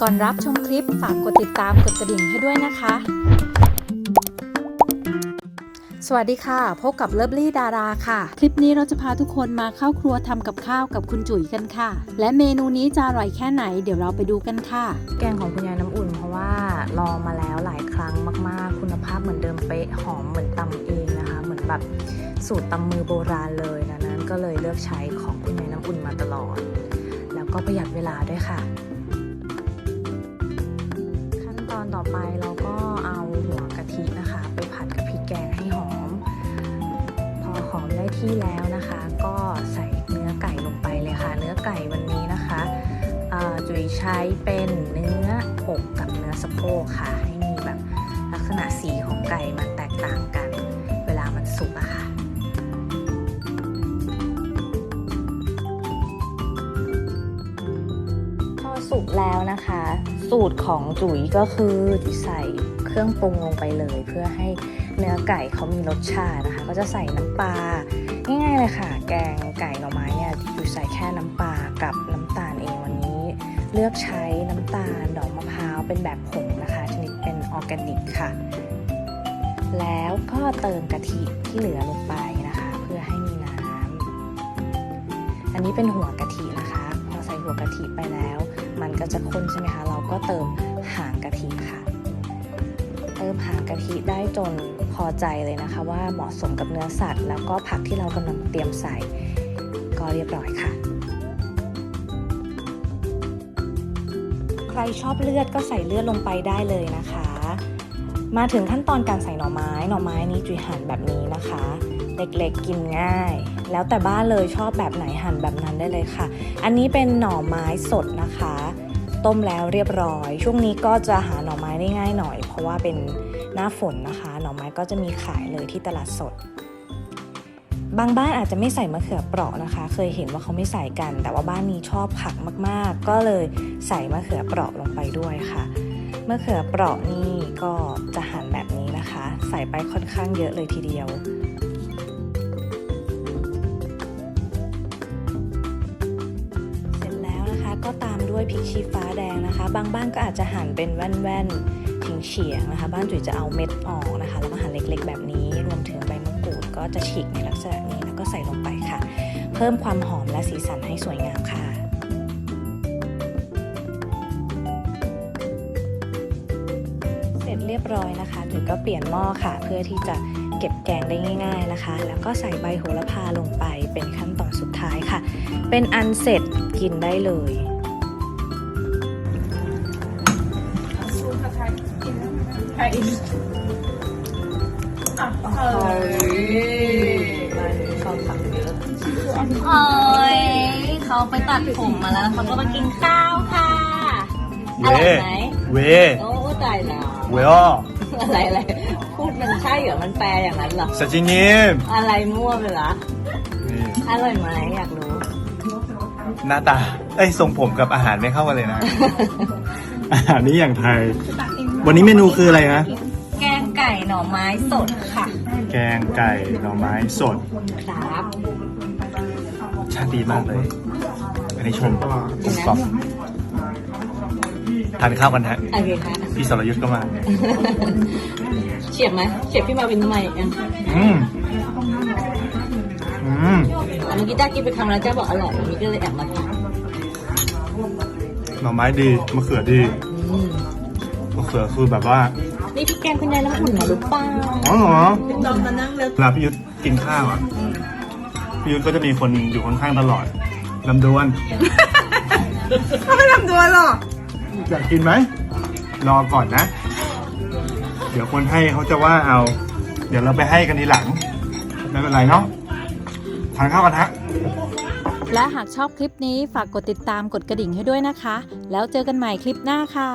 ก่อนรับชมคลิปฝากกดติดตามกดกระดิ่งให้ด้วยนะคะ สวัสดีค่ะ พบกับเลิฟลี่ดาราค่ะ คลิปนี้เราจะพาทุกคนมาเข้าครัวทำกับข้าวกับคุณจุ๋ยกันค่ะ และเมนูนี้จะอร่อยแค่ไหนเดี๋ยวเราไปดูกันค่ะ แกงของคุณยายน้ำอุ่นเพราะว่าลองมาแล้วหลายครั้งมากๆ คุณภาพเหมือนเดิมเป๊ะหอมเหมือนตำเองนะคะ เหมือนแบบสูตรตำมือโบราณเลยนะนั้นก็เลยเลือกใช้ของคุณยายน้ำอุ่นมาตลอด แล้วก็ประหยัดเวลาด้วยค่ะ ไปเราก็เอาหัวกะทินะคะ ไปผัดกับพริกแกงให้หอม พอหอมได้ที่แล้วนะคะ ก็ใส่เนื้อไก่ลงไปเลยค่ะ เนื้อไก่วันนี้นะคะจุ๋ยใช้เป็นเนื้ออกกับเนื้อสะโพกค่ะ แล้วนะคะ สูตรของจุ๋ยก็คือจุ๋ยใส่เครื่องปรุงลงไปเลย เพื่อให้เนื้อไก่เขามีรสชาตินะคะ ก็จะใส่น้ำปลาง่ายๆเลยค่ะ แกงไก่หน่อไม้เนี่ยจุ๋ยใส่แค่น้ำปลากับน้ำตาลเองวันนี้ เลือกใช้น้ำตาลดอกมะพร้าวเป็นแบบผงนะคะ ชนิดเป็นออร์แกนิกค่ะ แล้วก็เติมกะทิที่เหลือลงไปนะคะ เพื่อให้มีน้ำอันนี้เป็นหัวกะทินะคะ พอใส่หัวกะทิไปแล้ว มันก็จะข้นใช่ไหมคะ เราก็เติมหางกะทิค่ะ เติมหางกะทิได้จนพอใจเลยนะคะ ว่าเหมาะสมกับเนื้อสัตว์ แล้วก็ผักที่เรากำลังเตรียมใส่ ก็เรียบร้อยค่ะ ใครชอบเลือดก็ใส่เลือดลงไปได้เลยนะคะ มาถึงขั้นตอนการใส่หน่อไม้ หน่อไม้นี้จุยหั่นแบบนี้นะคะ เล็กๆกินง่าย แล้วแต่บ้านเลยชอบแบบไหนหั่นแบบนั้นได้เลยค่ะ อันนี้เป็นหน่อไม้สดนะคะ ต้มแล้วเรียบร้อย ช่วงนี้ก็จะหาหน่อไม้ได้ง่ายหน่อย เพราะว่าเป็นหน้าฝนนะคะ หน่อไม้ก็จะมีขายเลยที่ตลาดสด บางบ้านอาจจะไม่ใส่มะเขือเปราะนะคะ เคยเห็นว่าเขาไม่ใส่กัน แต่ว่าบ้านนี้ชอบผักมากๆ ก็เลยใส่มะเขือเปราะลงไปด้วยค่ะ มะเขือเปราะนี่ก็จะหั่นแบบนี้นะคะ ใส่ไปค่อนข้างเยอะเลยทีเดียวเสร็จแล้วนะคะก็ตามด้วยพริกชี้ฟ้าแดงนะคะ บางบ้านก็อาจจะหั่นเป็นแว่นๆทิ้งเฉียงนะคะ บ้านจุ๋ยจะเอาเม็ดออกนะคะ แล้วก็หั่นเล็กๆ แบบนี้ รวมถึงใบมะกรูดก็จะฉีกในลักษณะนี้แล้วก็ใส่ลงไปค่ะ เพิ่มความหอมและสีสันให้สวยงามค่ะ ร็จเรียบร้อยนะคะจุ๋ยก็เปลี่ยนหม้อค่ะ เพื่อที่จะเก็บแกงได้ง่าย ๆนะคะ แล้วก็ใส่ใบโหระพาลงไปเป็นขั้นตอนสุดท้ายค่ะ เป็นอันเสร็จกินได้เลยชอบผักเยอะโอ้ยเขาไปตัดผมมาแล้วเขาก็มากินข้าวค่ะอร่อยไหม 왜? โอ้ตายแล้ว 我要อ้ออะไรอะไรพูดมันใช่เหรอมันแปลอย่างนั้นเหรอสจินีมอะไรมั่วไปละนี่อร่อยไหมอยากรู้ หน้าตาไอ้ทรงผมกับอาหารไม่เข้ากันเลยนะ อาหารนี้อย่างไทย วันนี้เมนูคืออะไรนะแกงไก่หน่อไม้สดค่ะแกงไก่หน่อไม้สดครับชาติดีมากเลยอันนี้ชมกลมกล่อม ทานข้าวกันฮะโอเคค่ะ พี่สรยุทธ์ก็มา เฉียบไหมเฉียบพี่มาวินทำไมอะอืมอืมอะเมื่อกี้จ้ากินไปคำแล้วจ้าบอกอร่อยวันนี้ก็เลยแอบมากินหน่อไม้ดีมะเขือดีอืมมะเขือคือแบบว่านี่พี่แกงคุณยายน้ำอุ่นเหรอหรือเปล่าอ๋อเหรอเวลาพี่ยุทธกินข้าวอะพี่ยุทธก็จะมีคนอยู่ข้างๆตลอดลำดวน เขาไม่ทำตัวหรอก อยากกินไหม รอก่อนนะ เดี๋ยวคนให้เขาจะว่าเอา เดี๋ยวเราไปให้กันทีหลัง ไม่เป็นไรเนาะ ทานข้าวกันฮะ และหากชอบคลิปนี้ฝากกดติดตามกดกระดิ่งให้ด้วยนะคะ แล้วเจอกันใหม่คลิปหน้าค่ะ